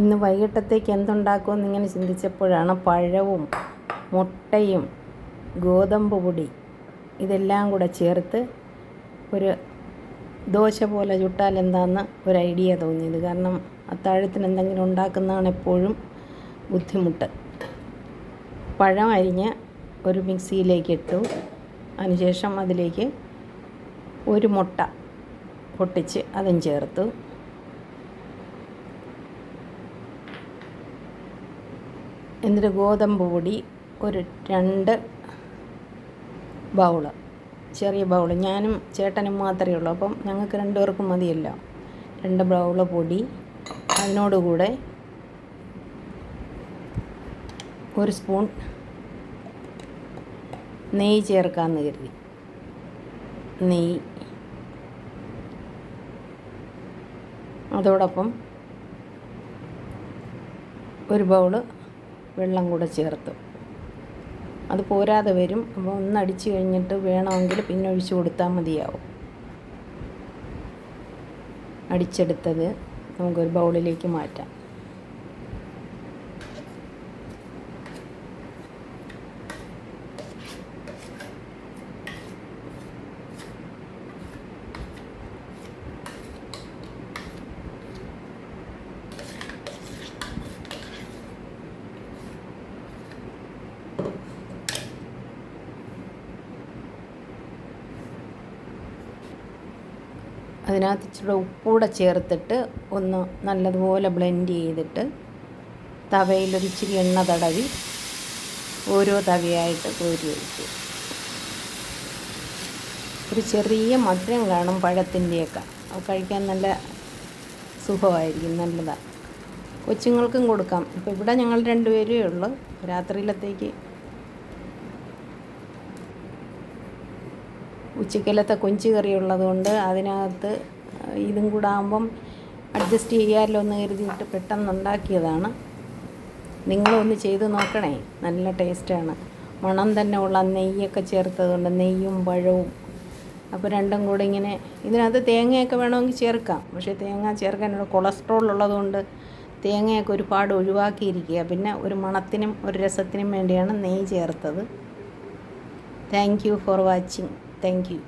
ഇന്ന് വൈകിട്ടത്തേക്ക് എന്തുണ്ടാക്കുമെന്ന് ഇങ്ങനെ ചിന്തിച്ചപ്പോഴാണ് പഴവും മുട്ടയും ഗോതമ്പ് പൊടി ഇതെല്ലാം കൂടെ ചേർത്ത് ഒരു ദോശ പോലെ ചുട്ടാൽ എന്താണെന്ന് ഒരു ഐഡിയ തോന്നിയത്. കാരണം അത്താഴത്തിന് എന്തെങ്കിലും ഉണ്ടാക്കുന്നതാണ് എപ്പോഴും ബുദ്ധിമുട്ട്. പഴം അരിഞ്ഞ് ഒരു മിക്സിയിലേക്ക് ഇട്ടു. അതിനുശേഷം അതിലേക്ക് ഒരു മുട്ട പൊട്ടിച്ച് അതും ചേർത്തു. എന്നിട്ട് ഗോതമ്പ് പൊടി ഒരു രണ്ട് ബൗൾ ചെറിയ ബൗൾ. ഞാനും ചേട്ടനും മാത്രമേ ഉള്ളൂ. അപ്പം ഞങ്ങൾക്ക് രണ്ടുപേർക്കും മതിയല്ലോ. രണ്ട് ബൗൾ പൊടി. അതിനോടുകൂടെ ഒരു സ്പൂൺ നെയ്യ് ചേർക്കാമെന്ന് കരുതി. നെയ്യ്. അതോടൊപ്പം ഒരു ബൗൾ വെള്ളം കൂടെ ചേർത്ത്. അത് പോരാതെ വരും. അപ്പോൾ ഒന്ന് അടിച്ച് കഴിഞ്ഞിട്ട് വേണമെങ്കിൽ പിന്നെ ഒഴിച്ച് കൊടുത്താൽ മതിയാവും. അടിച്ചെടുത്തത് നമുക്കൊരു ബൗളിലേക്ക് മാറ്റാം. അതിനകത്ത് ഇച്ചിരി ഉപ്പൂടെ ചേർത്തിട്ട് ഒന്ന് നല്ലതുപോലെ ബ്ലെൻഡ് ചെയ്തിട്ട് തവയിലൊരു ഇച്ചിരി എണ്ണ തടവി ഓരോ തവയായിട്ട് കോരി ഒഴിച്ചു ഒരു ചെറിയ മധുരം കാണും പഴത്തിന്റെയൊക്കെ. കഴിക്കാൻ നല്ല സുഖമായിരിക്കും നല്ലതാണ്. കൊച്ചുങ്ങൾക്കും കൊടുക്കാം. ഇപ്പോൾ ഇവിടെ ഞങ്ങൾ രണ്ടുപേരേ ഉള്ളൂ. രാത്രിയിലത്തേക്ക് ഉച്ചക്കലത്തെ കൊഞ്ച് കറി ഉള്ളതുകൊണ്ട് അതിനകത്ത് ഇതും കൂടെ ആകുമ്പം അഡ്ജസ്റ്റ് ചെയ്യാമല്ലോ എന്ന് കരുതിയിട്ട് പെട്ടെന്ന് ഉണ്ടാക്കിയതാണ്. നിങ്ങളൊന്ന് ചെയ്ത് നോക്കണേ. നല്ല ടേസ്റ്റാണ്. മണം തന്നെ ഉള്ള നെയ്യൊക്കെ ചേർത്തതുകൊണ്ട് നെയ്യും പഴവും. അപ്പോൾ രണ്ടും കൂടെ ഇങ്ങനെ ഇതിനകത്ത് തേങ്ങയൊക്കെ വേണമെങ്കിൽ ചേർക്കാം. പക്ഷേ തേങ്ങ ചേർക്കാനുള്ള കൊളസ്ട്രോൾ ഉള്ളതുകൊണ്ട് തേങ്ങയൊക്കെ ഒരുപാട് ഒഴിവാക്കിയിരിക്കുക. പിന്നെ ഒരു മണത്തിനും ഒരു രസത്തിനും വേണ്ടിയാണ് നെയ്യ് ചേർത്തത്. Thank you for watching thank you